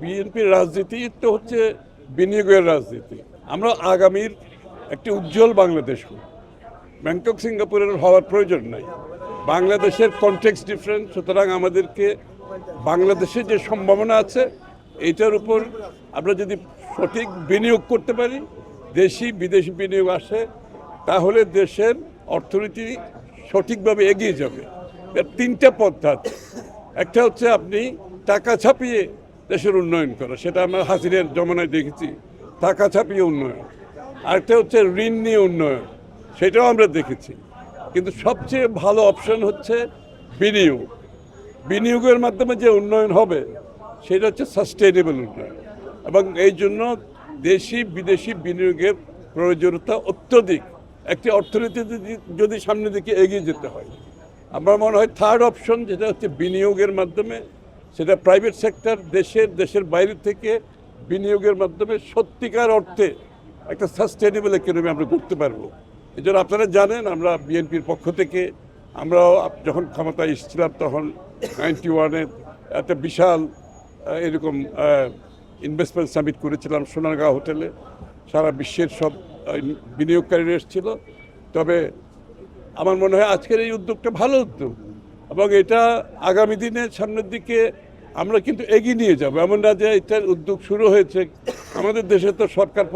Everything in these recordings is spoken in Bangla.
বিএনপির রাজনীতি তো হচ্ছে বিনিয়োগের রাজনীতি। আমরা আগামীর একটি উজ্জ্বল বাংলাদেশ। ব্যাংকক, সিঙ্গাপুরের হওয়ার প্রয়োজন নাই। বাংলাদেশের কনটেক্স ডিফারেন্ট সুতরাং আমাদেরকে বাংলাদেশে যে সম্ভাবনা আছে এইটার উপর আমরা যদি সঠিক বিনিয়োগ করতে পারি, দেশি, বিদেশি বিনিয়োগ আসে, তাহলে দেশের অর্থনীতি সঠিকভাবে এগিয়ে যাবে। তিনটা পদ্ধতি আছে। একটা হচ্ছে আপনি টাকা ছাপিয়ে দেশের উন্নয়ন করা, সেটা আমরা হাসিনের জমানায় দেখেছি। টাকা ছাপিয়ে উন্নয়ন। আরেকটা হচ্ছে ঋণ নিয়ে উন্নয়ন, সেটাও আমরা দেখেছি। কিন্তু সবচেয়ে ভালো অপশন হচ্ছে বিনিয়োগ। বিনিয়োগের মাধ্যমে যে উন্নয়ন হবে, সেটা হচ্ছে সাস্টেনেবল উন্নয়ন। এবং এই জন্য দেশি, বিদেশি বিনিয়োগের প্রয়োজনীয়তা অত্যধিক। একটি অর্থনীতি যদি- সামনের দিকে এগিয়ে যেতে হয়, আমার মনে হয় থার্ড অপশন যেটা হচ্ছে বিনিয়োগের মাধ্যমে সেটা প্রাইভেট সেক্টর দেশের দেশের বাইরে থেকে বিনিয়োগের মাধ্যমে সত্যিকার অর্থে একটা সাস্টেনেবল ইকোনমি আমরা করতে পারব। এই জন্য আপনারা জানেন, আমরা বিএনপির পক্ষ থেকে, আমরাও যখন ক্ষমতায় এসেছিলাম তখন নাইনটি ওয়ানে একটা বিশাল এরকম ইনভেস্টমেন্ট সামিট করেছিলাম সোনারগাঁও হোটেলে। সারা বিশ্বের সব বিনিয়োগকারীরা এসেছিল। তবে আমার মনে হয় আজকের এই উদ্যোগটা ভালো উদ্যোগ এবং এটা আগামী দিনে সামনের দিকে আমরা কিন্তু এগিয়ে নিয়ে যাব। এমন না যে এটার উদ্যোগ শুরু হয়েছে। আমাদের দেশে তো সরকার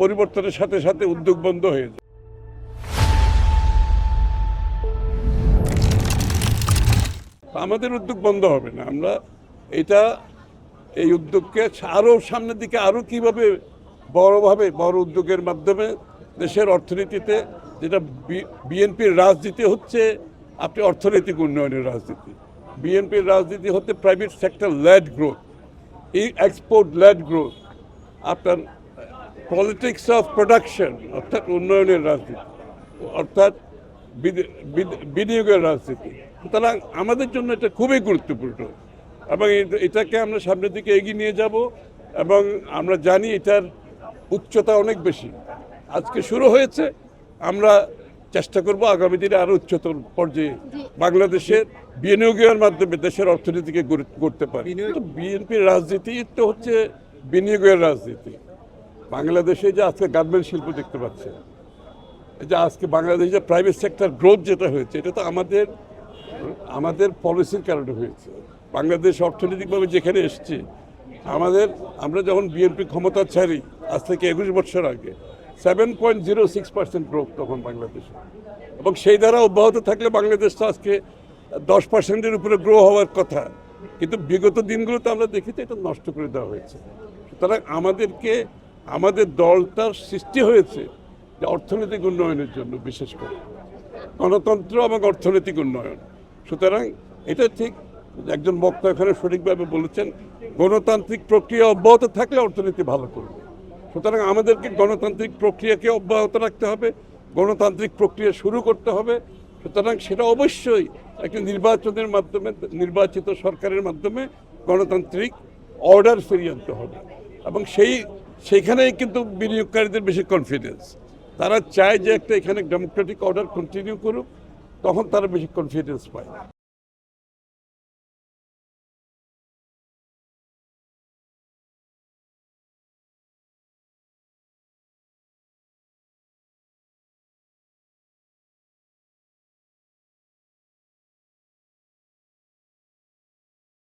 পরিবর্তনের সাথে সাথে উদ্যোগ বন্ধ হয়েছে আমাদের উদ্যোগ বন্ধ হবে না। আমরা এটা, এই উদ্যোগকে আরও সামনের দিকে আরও কীভাবে বড়ভাবে, বড় উদ্যোগের মাধ্যমে দেশের অর্থনীতিতে যেটা বিএনপির রাজনীতি হচ্ছে, আপনি অর্থনৈতিক উন্নয়নের রাজনীতি। বিএনপির রাজনীতি হচ্ছে প্রাইভেট সেক্টর ল্যাড গ্রোথ এই এক্সপোর্ট ল্যাড গ্রোথ আপনার পলিটিক্স অফ প্রোডাকশন অর্থাৎ উন্নয়নের রাজনীতি, অর্থাৎ বিনিয়োগের রাজনীতি। সুতরাং আমাদের জন্য এটা খুবই গুরুত্বপূর্ণ এবং এটা- এটাকে আমরা সামনের দিকে এগিয়ে নিয়ে যাব এবং আমরা জানি এটার উচ্চতা অনেক বেশি। আজকে শুরু হয়েছে, আমরা চেষ্টা করব আগামী দিনে আরও উচ্চতর পর্যায়ে বাংলাদেশের বিনিয়োগের মাধ্যমে দেশের অর্থনীতিকে গড়ে- গড়তে পারি। তো বিএনপির রাজনীতি তো হচ্ছে বিনিয়োগের রাজনীতি। বাংলাদেশে যে আজকে গার্মেন্ট শিল্প দেখতে পাচ্ছে এই যে আজকে বাংলাদেশে যে প্রাইভেট সেক্টর গ্রোথ যেটা হয়েছে এটা তো আমাদের আমাদের পলিসির কারণে হয়েছে। বাংলাদেশ অর্থনৈতিকভাবে যেখানে এসছে আমাদের আমরা যখন বিএনপি ক্ষমতা ছাড়ি আজ থেকে একুশ বছর আগে seven point zero six percent growth তখন বাংলাদেশে। এবং সেই দ্বারা অব্যাহত থাকলে বাংলাদেশ তো আজকে দশ পার্সেন্টের উপরে গ্রো হওয়ার কথা। কিন্তু বিগত দিনগুলোতে আমরা দেখেছি এটা নষ্ট করে দেওয়া হয়েছে। সুতরাং আমাদেরকে, আমাদের দলটার সৃষ্টি হয়েছে যে অর্থনৈতিক উন্নয়নের জন্য বিশেষ করে। গণতন্ত্র এবং অর্থনৈতিক উন্নয়ন। সুতরাং এটা ঠিক, একজন বক্তা এখানে সঠিকভাবে বলেছেন, গণতান্ত্রিক প্রক্রিয়া অব্যাহত থাকলে অর্থনীতি ভালো করবে। সুতরাং আমাদেরকে গণতান্ত্রিক প্রক্রিয়াকে অব্যাহত রাখতে হবে, গণতান্ত্রিক প্রক্রিয়া শুরু করতে হবে। সুতরাং সেটা অবশ্যই একটা নির্বাচনের মাধ্যমে, নির্বাচিত সরকারের মাধ্যমে গণতান্ত্রিক অর্ডার ফিরিয়ে আনতে হবে। এবং সেই সেখানেই কিন্তু বিনিয়োগকারীদের বেশি কনফিডেন্স তারা চায় যে একটা এখানে ডেমোক্রেটিক অর্ডার কন্টিনিউ করুক, তখন তারা বেশি কনফিডেন্স পায়।